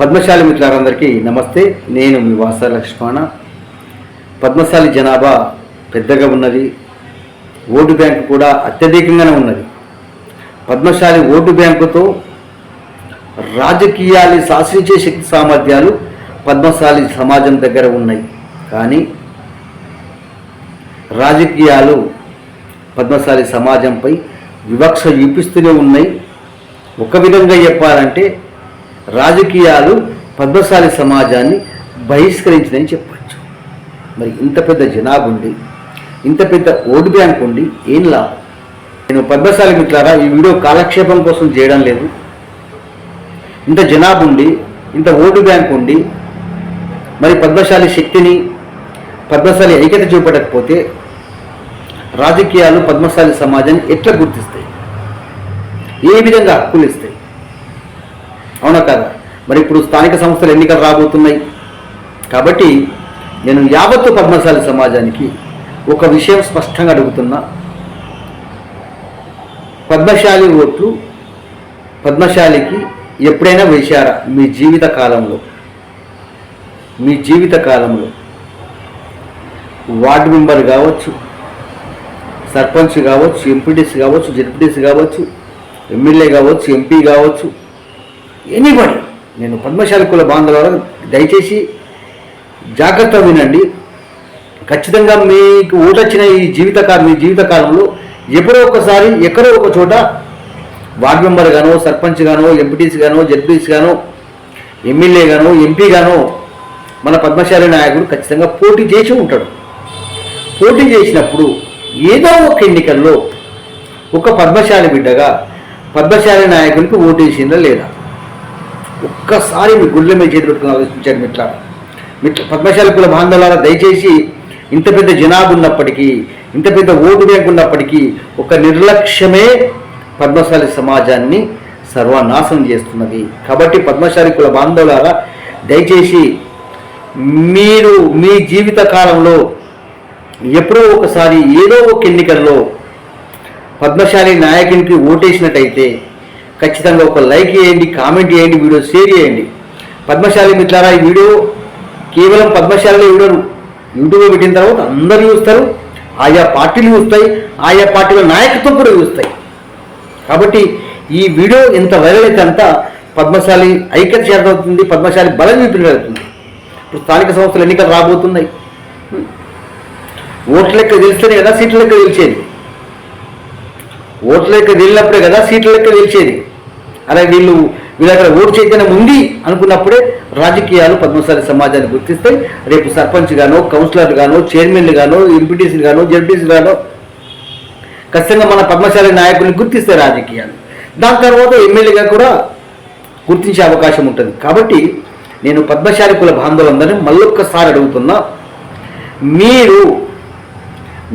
పద్మశాలి మిత్రులందరికీ నమస్తే. నేను మీ వాస లక్ష్మణ. పద్మశాలి జనాభా పెద్దగా ఉన్నది. ఓటు బ్యాంకు కూడా అత్యధికంగానే ఉన్నది. పద్మశాలి ఓటు బ్యాంకుతో రాజకీయాలు శాసించే శక్తి సామర్థ్యాలు పద్మశాలి సమాజం దగ్గర ఉన్నాయి. కానీ రాజకీయాలు పద్మశాలి సమాజంపై వివక్ష చూపిస్తూనే ఉన్నాయి. ఒక విధంగా చెప్పాలంటే రాజకీయాలు పద్మశాలి సమాజాన్ని బహిష్కరించిందని చెప్పచ్చు. మరి ఇంత పెద్ద జనాభా ఉండి ఇంత పెద్ద ఓటు బ్యాంక్ ఉండి ఏం లాభం? నేను పద్మశాలి మిట్లారా ఈ వీడియో కాలక్షేపం కోసం చేయడం లేదు. ఇంత జనాభా ఉండి ఇంత ఓటు బ్యాంక్ ఉండి మరి పద్మశాలి శక్తిని పద్మశాలి ఐక్యత చూపెట్టకపోతే రాజకీయాలు పద్మశాలి సమాజాన్ని ఎట్లా గుర్తిస్తాయి? ఏ విధంగా హక్కులు ఇస్తాయి? అవునా కదా? మరి ఇప్పుడు స్థానిక సంస్థలు ఎన్నికలు రాబోతున్నాయి. కాబట్టి నేను యావత్తు పద్మశాలి సమాజానికి ఒక విషయం స్పష్టంగా అడుగుతున్నా. పద్మశాలి ఓట్లు పద్మశాలికి ఎప్పుడైనా వేశారా? మీ జీవిత కాలంలో. మీ జీవిత కాలంలో. వార్డు మెంబర్ కావచ్చు సర్పంచ్ కావచ్చు ఎంపీటీసీ కావచ్చు జెడ్పీటీసీ కావచ్చు ఎమ్మెల్యే కావచ్చు ఎంపీ కావచ్చు ఎనీబడి నేను పద్మశాలి కుల బాంధవులు దయచేసి జాగ్రత్త వినండి. ఖచ్చితంగా మీకు ఊటొచ్చిన ఈ జీవితకాలం మీ జీవితకాలంలో ఎప్పుడో ఒకసారి ఎక్కడో ఒక చోట వార్డు మెంబర్ గానో సర్పంచ్ గానో ఎంపీటీసీ గానో జడ్పీసీ గానో ఎమ్మెల్యే గానో ఎంపీ గానో మన పద్మశాలి నాయకుడు ఖచ్చితంగా పోటీ చేసి ఉంటాడు. పోటీ చేసినప్పుడు ఏదో ఒక ఎన్నికల్లో ఒక పద్మశాలి బిడ్డగా పద్మశాలి నాయకునికి ఓటేసిందా లేదా? ఒక్కసారి మీ గుళ్ళ మీద చేతి పెట్టుకుని ఆలోచించండి మిట్ల. మిట్ల పద్మశాలి కుల బాంధవాల దయచేసి ఇంత పెద్ద జనాభా ఉన్నప్పటికీ ఇంత పెద్ద ఓటు బ్యాంక్ ఉన్నప్పటికీ ఒక నిర్లక్ష్యమే పద్మశాలి సమాజాన్ని సర్వనాశనం చేస్తున్నది. కాబట్టి పద్మశాలి కుల బాంధవులారా దయచేసి మీరు మీ జీవిత కాలంలో ఎప్పుడో ఒకసారి ఏదో ఒక ఎన్నికల్లో పద్మశాలి నాయకునికి ఓటేసినట్టయితే ఖచ్చితంగా ఒక లైక్ చేయండి కామెంట్ చేయండి వీడియో షేర్ చేయండి. పద్మశాలి మిత్రారా ఈ వీడియో కేవలం పద్మశాలలో చూడరు. యూట్యూబ్లో పెట్టిన తర్వాత అందరూ చూస్తారు. ఆయా పార్టీలు చూస్తాయి ఆయా పార్టీల నాయకత్వం కూడా చూస్తాయి. కాబట్టి ఈ వీడియో ఎంత వైరల్ అయితే అంత పద్మశాలి ఐక్యత చేరవుతుంది పద్మశాలి బలం చూపించగలుగుతుంది. ఇప్పుడు స్థానిక సంస్థలు ఎన్నికలు రాబోతున్నాయి. ఓట్ల లెక్క తెలిస్తేనే కదా సీట్ల లెక్క తెలిసేది ఓట్ల లెక్క వెళ్ళినప్పుడే కదా సీట్ల లెక్క తెలిసేది అలా వీళ్ళు వీళ్ళ దగ్గర ఓటు చైతన్యం ఉంది అనుకున్నప్పుడే రాజకీయాలు పద్మశాలి సమాజాన్ని గుర్తిస్తాయి. రేపు సర్పంచ్ గానో కౌన్సిలర్ గానో చైర్మన్లు గానో ఎంపీటీసీలు గానో జడ్పీసీలు గానో ఖచ్చితంగా మన పద్మశాలి నాయకుల్ని గుర్తిస్తాయి రాజకీయాలు. దాని తర్వాత ఎమ్మెల్యేగా కూడా గుర్తించే అవకాశం ఉంటుంది. కాబట్టి నేను పద్మశాలి కుల బాంధవులందరినీ మళ్ళొక్కసారి అడుగుతున్నా మీరు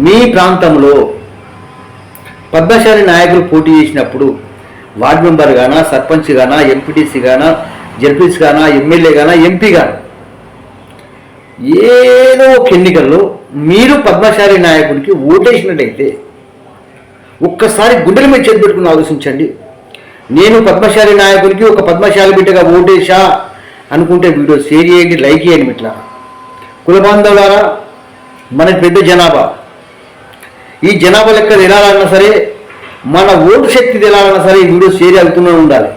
మీ ప్రాంతంలో పద్మశాలి నాయకులు పోటీ చేసినప్పుడు వార్డు మెంబర్ గానా సర్పంచ్ గానా ఎంపీటీసీ గానా జడ్పీసీ గానా ఎమ్మెల్యే గానా ఎంపీ గానా? ఏదో ఒక ఎన్నికల్లో మీరు పద్మశాలి నాయకుడికి ఓటేసినట్టయితే ఒక్కసారి గుండెల మీద చేతి పెట్టుకుని ఆలోచించండి. నేను పద్మశాలి నాయకుడికి ఒక పద్మశాలి బిడ్డగా ఓటేశా అనుకుంటే వీడియో షేర్ చేయండి లైక్ చేయండి ఇట్లా. కుల బాంధవులారా మనకి పెద్ద జనాభా. ఈ జనాభా లెక్క తెలాలన్నా సరే మన ఓటు శక్తి తెలాలన్నా సరే ఈ వీడియో షేర్ అవుతూనే ఉండాలి.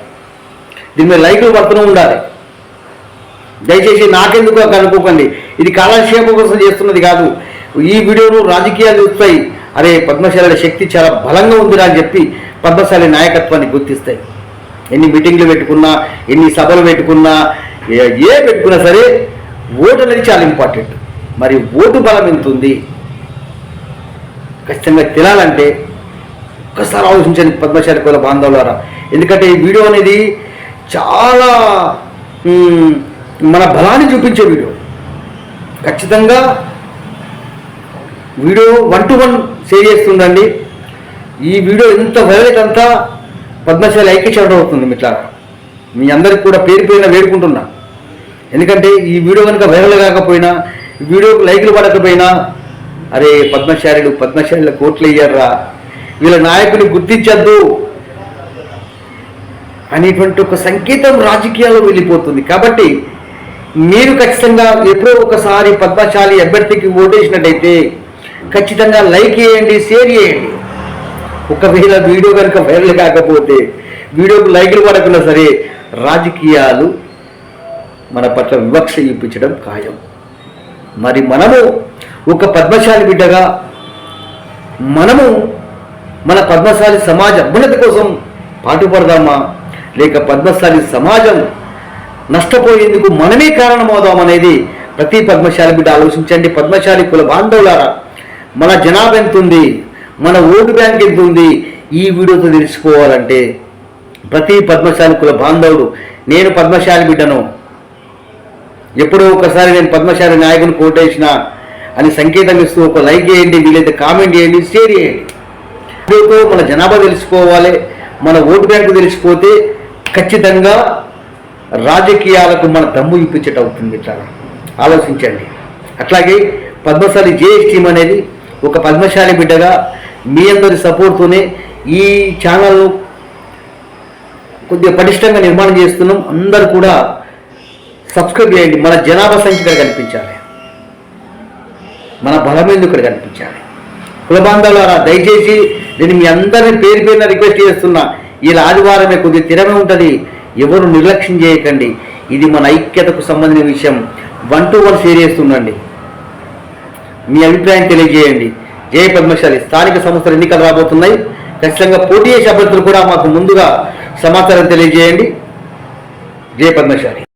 దీని మీద లైకులు పడుతూనే ఉండాలి. దయచేసి నాకెందుకు అనుకోకండి. ఇది కాలక్షేపం కోసం చేస్తున్నది కాదు. ఈ వీడియోలో రాజకీయాలు చూస్తాయి. అరే పద్మశాలి శక్తి చాలా బలంగా ఉందిరా అని చెప్పి పద్మశాలి నాయకత్వాన్ని గుర్తిస్తాయి. ఎన్ని మీటింగ్లు పెట్టుకున్నా ఎన్ని సభలు పెట్టుకున్నా ఏ- ఏ పెట్టుకున్నా సరే ఓటు అనేది చాలా ఇంపార్టెంట్. మరి ఓటు బలం ఎంత ఉంది? ఖచ్చితంగా తినాలంటే ఒక్కసారి ఆలోచించండి పద్మశాలి కుల బాంధవులారా. ఎందుకంటే ఈ వీడియో అనేది చాలా మన బలాన్ని చూపించే వీడియో. ఖచ్చితంగా video one two one share చేస్తుండండి ఈ వీడియో ఎంత వైరల్ అంతా పద్మశాలి ఐక్యచరణ అవుతుంది మిట్లా మీ అందరికి కూడా పేరు పేరున వేడుకుంటున్నా. ఎందుకంటే ఈ వీడియో కనుక వైరల్ కాకపోయినా వీడియోకి లైక్లు పడకపోయినా అరే పద్మశాలిలు పద్మశాలిలో కోట్లు అయ్యారా వీళ్ళ నాయకుని గుర్తించద్దు అనేటువంటి ఒక సంకేతం రాజకీయాల్లో వెళ్ళిపోతుంది. కాబట్టి మీరు ఖచ్చితంగా ఎప్పుడో ఒకసారి పద్మశాలి అభ్యర్థికి ఓటేసినట్టయితే ఖచ్చితంగా లైక్ చేయండి షేర్ చేయండి. ఒకవేళ వీడియో కనుక వైరల్ కాకపోతే వీడియోకు లైక్లు పడకుండా సరే రాజకీయాలు మన పట్ల వివక్ష చూపించడం ఖాయం. మరి మనము ఒక పద్మశాలి బిడ్డగా మనము మన పద్మశాలి సమాజ అభ్యున్నతి కోసం పాటుపడదామా? లేక పద్మశాలి సమాజం నష్టపోయేందుకు మనమే కారణమవుదామనేది ప్రతి పద్మశాలి బిడ్డ ఆలోచించండి. పద్మశాలి కుల బాంధవులారా మన జనాభా ఎంత ఉంది మన ఓటు బ్యాంక్ ఎంత ఉంది ఈ వీడియోతో తెలుసుకోవాలంటే ప్రతి పద్మశాలి కుల బాంధవుడు నేను పద్మశాలి బిడ్డను ఎప్పుడో ఒకసారి నేను పద్మశాలి నాయకుని కోటేసిన అని సంకేతం ఇస్తూ ఒక లైక్ చేయండి వీలైతే కామెంట్ చేయండి షేర్ చేయండి. వీడియోతో మన జనాభా తెలుసుకోవాలి మన ఓటు బ్యాంకు తెలిసిపోతే ఖచ్చితంగా రాజకీయాలకు మన దమ్ము ఇప్పించట అవుతుంది చాలా ఆలోచించండి. అట్లాగే పద్మశాలి జేఎస్ అనేది ఒక పద్మశాలి బిడ్డగా మీ అందరి సపోర్ట్తోనే ఈ ఛానల్ కొద్దిగా పటిష్టంగా నిర్మాణం చేస్తున్నాం. అందరు కూడా సబ్స్క్రైబ్ చేయండి. మన జనాభా సంఖ్య ఇక్కడ కనిపించాలి. మన బలమేందు ఇక్కడ కనిపించాలి. కులబాంధవులారా దయచేసి నేను మీ అందరిని పేరు పేరున రిక్వెస్ట్ చేస్తున్నా. ఇలా ఆదివారమే కొద్దిగా తిరమే ఉంటుంది. ఎవరు నిర్లక్ష్యం చేయకండి. ఇది మన ఐక్యతకు సంబంధించిన విషయం. వన్ టు వన్ షేర్ చేస్తుండండి. మీ అభిప్రాయం తెలియజేయండి. జయ పద్మశాలి. స్థానిక సంస్థల ఎన్నికలు రాబోతున్నాయి. ఖచ్చితంగా పోటీ చేసే అభ్యర్థులు కూడా మాకు ముందుగా సమాచారం తెలియజేయండి. జయ పద్మశాలి.